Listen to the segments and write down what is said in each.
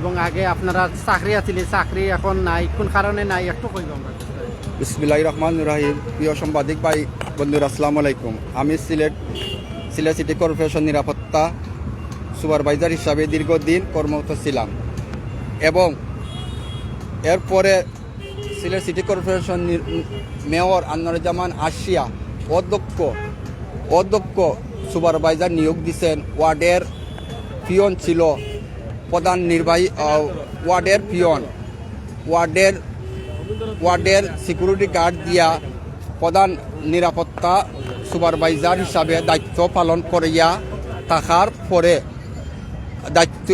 এবং আগে আপনারা চাকরি আছিলে, চাকরি এখন নাই, কোন কারণে নাই, একটু কইব আমরা বিসমিল্লাহ রহমান রাহিম। প্রিয় সাংবাদিক ভাই, বন্ধুরা, আসসালামু আলাইকুম। আমি সিলেট সিলেট সিটি কর্পোরেশন নিরাপত্তা সুপারভাইজার হিসাবে দীর্ঘদিন কর্মরত ছিলাম। এবং এরপরে Sylhet city corporation mayor Anwaruzzaman আশিয়া অধ্যক্ষ অধ্যক্ষ সুপারভাইজার নিয়োগ দিছেন। ওয়ার্ডের পিয়ন ছিল প্রধান নির্বাহী ওয়ার্ডের পিয়ন। ওয়ার্ডের ওয়ার্ডের সিকিউরিটি গার্ড দিয়া প্রধান নিরাপত্তা সুপারভাইজার হিসাবে দায়িত্ব পালন করিয়া থাকার পরে দায়িত্ব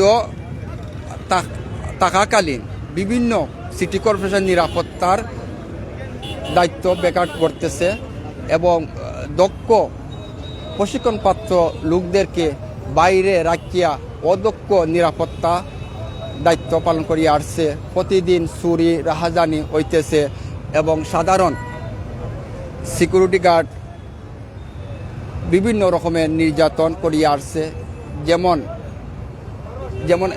থাক- থাকাকালীন বিভিন্ন সিটি কর্পোরেশন নিরাপত্তার দায়িত্ব বেকার করতেছে এবং দক্ষ প্রশিক্ষণপ্রাপ্ত লোকদেরকে বাইরে রাখিয়া অদক্ষ নিরাপত্তা দায়িত্ব পালন করিয়া আসছে। প্রতিদিন চুরি, রাহাজানি হইতেছে এবং সাধারণ সিকিউরিটি গার্ড বিভিন্ন রকমের নির্যাতন করিয়া আসছে। যেমন যেমন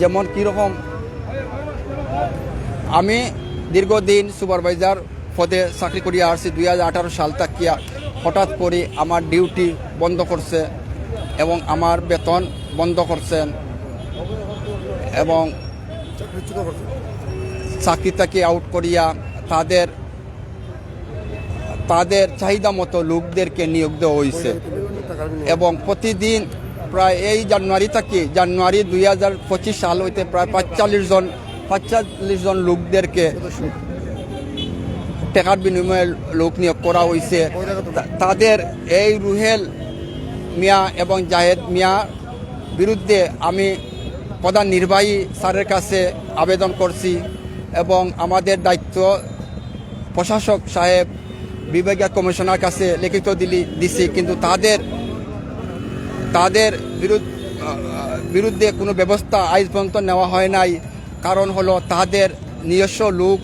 যেমন কীরকম, আমি দীর্ঘদিন সুপারভাইজার পদে চাকরি করিয়া আসছি। দুই হাজার আঠারো সাল তাকিয়া হঠাৎ করে আমার ডিউটি বন্ধ করছে। এবং আমার বেতন বন্ধ করছেন এবং চাকরি থেকে আউট করিয়া তাদের তাদের চাহিদা মতো লোকদেরকে নিয়োগ দেওয়া হয়েছে এবং প্রতিদিন প্রায় এই জানুয়ারি থেকে জানুয়ারি দুই হাজার পঁচিশ সাল হইতে প্রায় পাঁচচল্লিশ জন পাঁচচল্লিশ জন লোকদেরকে টাকার বিনিময়ে লোক নিয়োগ করা হয়েছে তাদের এই রুহেল মিয়া এবং জাহেদ মিয়া বিরুদ্ধে আমি প্রধান নির্বাহী স্যারের কাছে আবেদন করছি এবং আমাদের দায়িত্ব প্রশাসক সাহেব, বিভাগীয় কমিশনার কাছে লিখিত দিলি দিছি, কিন্তু তাদের তাদের বিরুদ্ধ কোনো ব্যবস্থা আজ পর্যন্ত নেওয়া হয় নাই। কারণ হলো তাদের নিজস্ব লোক।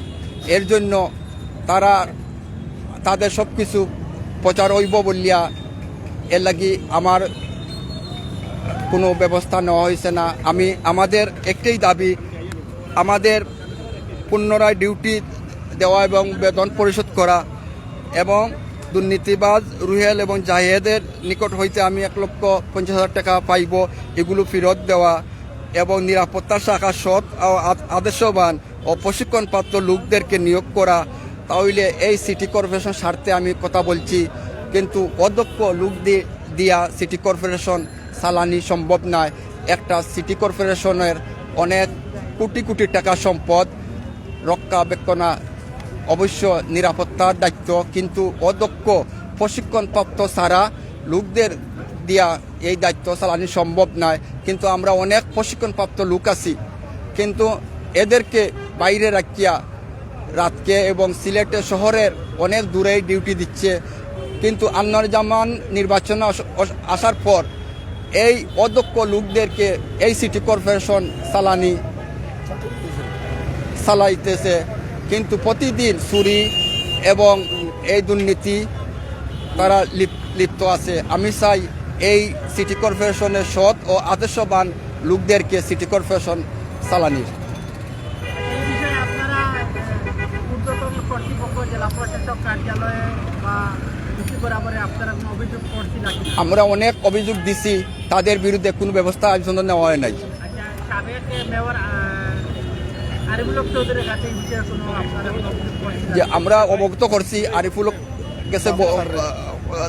এর জন্য তারা তাদের সব কিছু প্রচার হইব বলিয়া এর লাগি আমার কোনো ব্যবস্থা নেওয়া হয়েছে না। আমি, আমাদের একটাই দাবি, আমাদের পুনরায় ডিউটি দেওয়া এবং বেতন পরিশোধ করা এবং দুর্নীতিবাজ রুহেল এবং জাহেদের নিকট হইতে আমি এক লক্ষ পঞ্চাশ হাজার টাকা পাইব, এগুলো ফেরত দেওয়া এবং নিরাপত্তা শাখা সৎ ও আদ- আদর্শবান ও প্রশিক্ষণপ্রাপ্ত লোকদেরকে নিয়োগ করা। তাহলে এই সিটি কর্পোরেশন স্বার্থে আমি কথা বলছি। কিন্তু অধ্যক্ষ লোক দিয়ে দিয়া সিটি কর্পোরেশন চালানি সম্ভব নয়। একটা সিটি কর্পোরেশনের অনেক কোটি কোটি টাকা সম্পদ রক্ষাবেক্ষণা অবশ্য নিরাপত্তার দায়িত্ব, কিন্তু অদক্ষ প্রশিক্ষণপ্রাপ্ত ছাড়া লোকদের দিয়া এই দায়িত্ব চালানি সম্ভব নয়। কিন্তু আমরা অনেক প্রশিক্ষণপ্রাপ্ত লোক আছি। কিন্তু এদেরকে বাইরে রাখিয়া রাতকে এবং সিলেটে শহরের অনেক দূরেই ডিউটি দিচ্ছে। কিন্তু আন্নার জামান নির্বাচনে আস- আস- আসার পর এই অধ্যক্ষ লোকদেরকে এই সিটি কর্পোরেশন চালানি চালাইতেছে। কিন্তু প্রতিদিন চুরি এবং এই দুর্নীতি তারা লিপ- লিপ্ত আছে। আমি চাই এই সিটি কর্পোরেশনের সৎ ও আদর্শবান লোকদেরকে সিটি কর্পোরেশন চালানির। কার্যালয়ে বা আমরা অনেক অভিযোগ দিছি তাদের বিরুদ্ধে কোনো ব্যবস্থা আজ পর্যন্ত নেওয়া হয় নাই। আচ্ছা যে আমরা অবগত করছি আরিফুল গেছে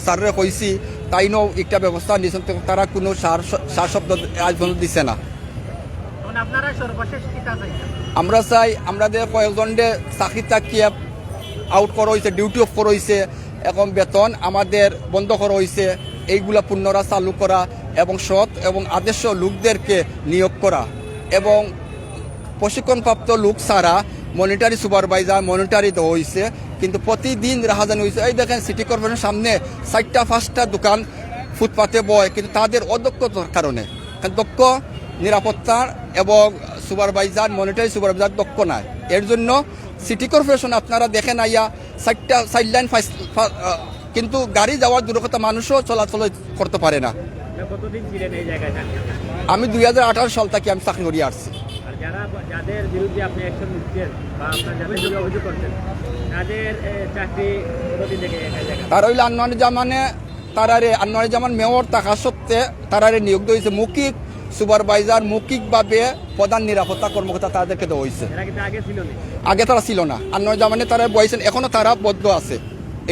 স্যারের কইছি তাইনও একটা ব্যবস্থা নিয়েছেন তারা কোনো সার সার শব্দ আজ পর্যন্ত দিছে না। চাইছেন আমরা চাই আমাদের কয়েকজনকে চাকরি তাকিয়ে আউট করা হয়েছে ডিউটি অফ করা হয়েছে এখন বেতন আমাদের বন্ধ করা হয়েছে, এইগুলা পুনরা চালু করা এবং সৎ এবং আদর্শ লোকদেরকে নিয়োগ করা এবং প্রশিক্ষণপ্রাপ্ত লোক ছাড়া মনিটারি সুপারভাইজার মনিটারি দেওয়া হয়েছে। কিন্তু প্রতিদিন রাহাজানি হয়েছে, এই দেখেন সিটি কর্পোরেশনের সামনে চারটা, পাঁচটা দোকান ফুটপাতে বয়, কিন্তু তাদের অদক্ষতার কারণে। কারণ দক্ষ, নিরাপত্তার এবং সুপারভাইজার মনিটারি সুপারভাইজার দক্ষ নাই। এর জন্য সিটি কর্পোরেশন আপনারা দেখেন আইয়া চারটা সাইড লাইন কিন্তু গাড়ি যাওয়ার দূরকতা মানুষও চলাচল করতে পারে না। আমি দুই হাজার আঠারো সাল থেকে আমি চাকরি করিয়ে আসছি। তারা হইলে আনোয়ার জামানে তারারে আনোয়ার জামান মেয়র থাকা সত্ত্বে তারারে নিয়োগ দেওয়া হয়েছে মৌখিক সুপারভাইজার মৌখিকভাবে প্রধান নিরাপত্তা কর্মকর্তা তাদেরকে দেওয়া হয়েছে। আগে ছিল না? আগে তারা ছিল না। আনোয়ার জামানে তারা বয়সেন এখনও তারা বদ্ধ আছে।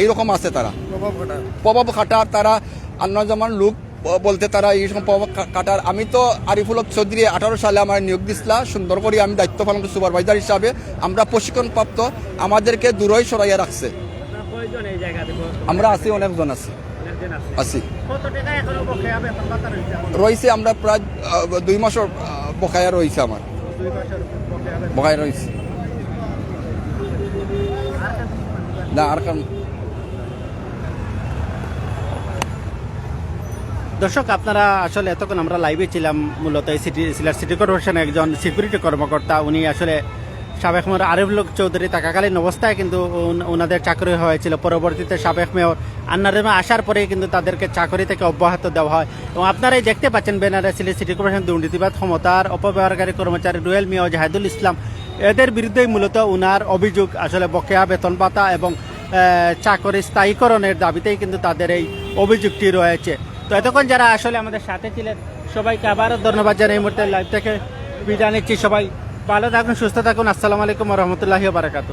এইরকম আছে তারা। প্রভাব খাটার। তারা আনোয়ার জামান লোক বলতে তারা এই রকম প্রভাব কাটার আমি তো আরিফুল হক চৌধুরী আঠারো সালে আমার নিয়োগ দিছিলা সুন্দর করে আমি দায়িত্ব পালন করি সুপারভাইজার হিসাবে। আমরা প্রশিক্ষণপ্রাপ্ত আমাদেরকে দূরই সরাইয়া রাখছে। এই জায়গাতে আমরা আছি অনেকজন আছি। আছে। আছি। কত টাকা এখনও বকেয়া বেতন ভাতা রয়েছে আমরা প্রায় দুই মাসের বকায়া রয়েছে আমার। বকেয়া রয়েছে? না আর কারণ দর্শক আপনারা আসলে এতক্ষণ আমরা লাইভে ছিলাম মূলত এই সিটি সিলেট সিটি কর্পোরেশনের একজন সিকিউরিটি কর্মকর্তা উনি আসলে সাবেক মেয়র আরিফ লোক চৌধুরী থাকাকালীন অবস্থায় কিন্তু ওনাদের চাকরি হয়েছিল। পরবর্তীতে সাবেক মেয়র আন্নারেমা আসার পরে কিন্তু তাদেরকে চাকরি থেকে অব্যাহত দেওয়া হয়। এবং আপনারাই দেখতে পাচ্ছেন ব্যানারে সিলেট সিটি কর্পোরেশন দুর্নীতিবাদ ক্ষমতার অপব্যবহারকারী কর্মচারী রুয়েল মিয়া ও জাহেদুল ইসলাম। এদের বিরুদ্ধেই মূলত উনার অভিযোগ, আসলে বকেয়া বেতন ভাতা এবং চাকরি স্থায়ীকরণের দাবিতেই কিন্তু তাদের এই অভিযোগটি রয়েছে। তো এতক্ষণ যারা আসলে আমাদের সাথে ছিলেন, সবাইকে আবারও ধন্যবাদ জানাই। এই মুহূর্তে লাইভ থেকে বিদায় নিচ্ছি। সবাই ভালো থাকুন সুস্থ থাকুন। আসসালামু আলাইকুম রহমতুল্লাহি বারাকাতু